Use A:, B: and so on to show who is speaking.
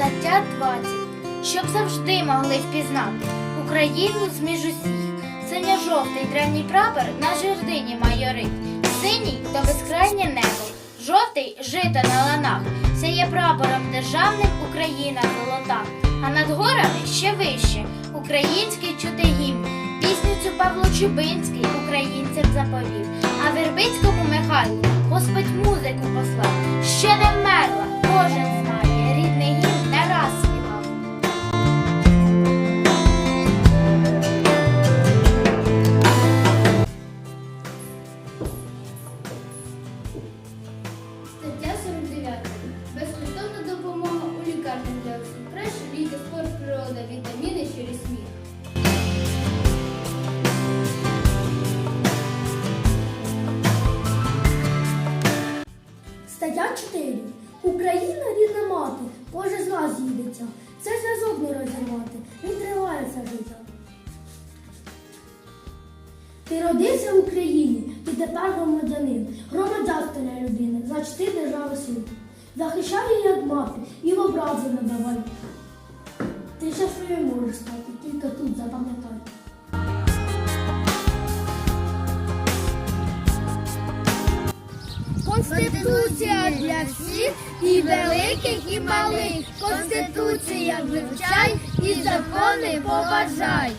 A: Стаття 20. Щоб завжди могли впізнати Україну з між усіх. Синьо-жовтий древній прапор на жердині майорить. Синій то безкрайнє небо, жовтий жито на ланах. Сяє прапором державним Україна золота. А над горами ще вище український чути гімн. Пісню цю Павло Чубинський українцям заповів. А Вербицькому Михайлу Господь музику послав. Ще не вмерла, кожен
B: Стаття
C: 4. Україна рідна мати, кожен з нас їдеться. Це зв'язок не розірвати, він триває життя. Ти родився в Україні, ти тепер громадянин, громадянство для людини, значить ти держава світу. Захищай її як мати і в образи не давай. Ти щасливим можеш стати, тільки тут
B: Конституція для всіх і великих, і малих. Конституція вивчай і закони поважай.